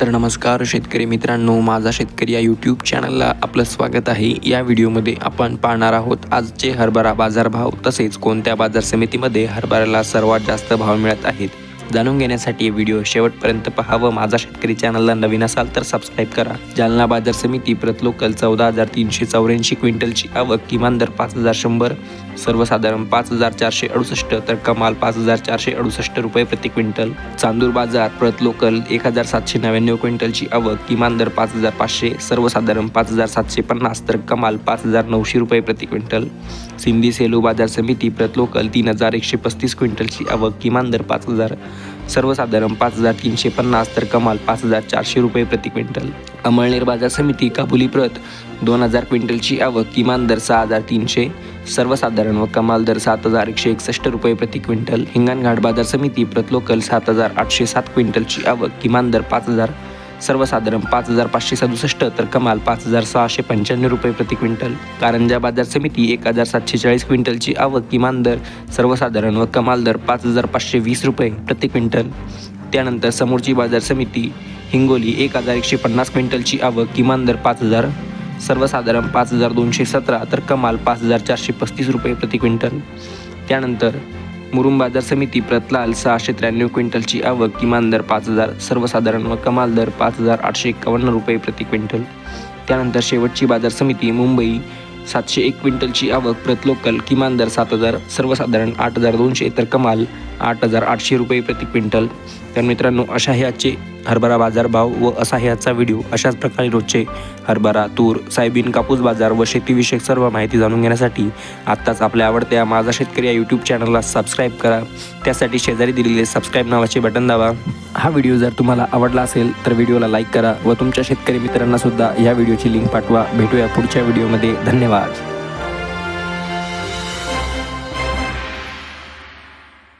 तर नमस्कार शेतकरी मित्रांनो माझा शेतकरी या यूट्यूब चॅनलला आपलं स्वागत आहे. या व्हिडिओमध्ये आपण पाहणार आहोत आजचे हरभरा बाजारभाव तसेच कोणत्या बाजार समितीमध्ये हरभऱ्याला सर्वात जास्त भाव मिळत आहेत. जाणून घेण्यासाठी व्हिडिओ शेवटपर्यंत पहावं माझा शेतकरी चॅनलला नवीन असाल तर सबस्क्राईब करा. जालना बाजार समिती प्रतलोकल चौदा हजार तीनशे चौऱ्याऐंशी क्विंटलची आवक किमान दर पाच हजार शंभर सर्वसाधारण पाच हजार चारशे अडुसष्ट तर कमाल पाच हजार चारशे अडुसष्ट रुपये प्रति क्विंटल. चांदूर बाजार प्रत लोकल एक हजार सातशे नव्याण्णव क्विंटलची आवक. किमान दर पाच हजार पाचशे सर्वसाधारण पाच हजार सातशे पन्नास तर कमाल पाच हजार नऊशे रुपये प्रति क्विंटल. सिंधी सेलू बाजार समिती प्रत लोकल तीन हजार एकशे पस्तीस क्विंटलची आवक. किमान दर पाच हजार सर्वसाधारण पाच हजार तीनशे पन्नास तर कमाल पाच हजार चारशे रुपये प्रति क्विंटल. अमळनेर बाजार समिती काबुली प्रत दोन हजार क्विंटलची आवक किमान दर सहा हजार तीनशे सर्वसाधारण व कमाल दर सात हजार एकशे एकसष्ट रुपये प्रति क्विंटल. हिंगणघाट बाजार समिती प्रत लोकल सात हजार आठशे सात क्विंटलची आवक किमान दर पाच हजार सर्वसाधारण पाच हजार पाचशे सदुसष्ट तर कमाल पाच हजार सहाशे पंच्याण्णव रुपये प्रति क्विंटल. कारंजा बाजार समिती एक हजार सातशे चाळीस क्विंटलची आवक किमान दर सर्वसाधारण व कमाल दर पाच हजार पाचशे वीस रुपये प्रति क्विंटल. त्यानंतर समोरची बाजार समिती हिंगोली एक हजार एकशे पन्नास क्विंटलची आवक किमान दर पाच हजार सर्वसाधारण पाच हजार दोनशे सतरा तर कमाल पाच हजार चारशे पस्तीस रुपये प्रति क्विंटल. त्यानंतर मुरुम बाजार समिती प्रतलाल सहाशे त्र्याण्णव क्विंटलची आवक किमान दर पाच हजार सर्वसाधारण व कमाल दर पाच हजार आठशे एक्कावन्न रुपये प्रति क्विंटल. त्यानंतर शेवटची बाजार समिती मुंबई सातशे एक क्विंटलची आवक प्रत लोकल किमान दर सात हजार सर्वसाधारण आठ हजार दोनशे तर कमाल आठ हजार आठशे रुपये प्रति क्विंटल. तर मित्रांनो अशा हे आजचे हरभरा बाजार भाव व असा हे आजचा व्हिडिओ अशाच प्रकारे रोजचे हरभरा तूर सायबीन कापूस बाजार व शेतीविषयक सर्व माहिती जाणून घेण्यासाठी आत्ताच आपल्या आवडत्या माझा शेतकरी या यूट्यूब चॅनलला सबस्क्राईब करा. त्यासाठी शेजारी दिलेले सबस्क्राईब नावाचे बटन दाबा. हा व्हिडिओ जर तुम्हाला आवडला असेल तर व्हिडिओला लाईक करा व तुमच्या शेतकरी मित्रांनासुद्धा या व्हिडिओची लिंक पाठवा. भेटूया पुढच्या व्हिडिओमध्ये. धन्यवाद.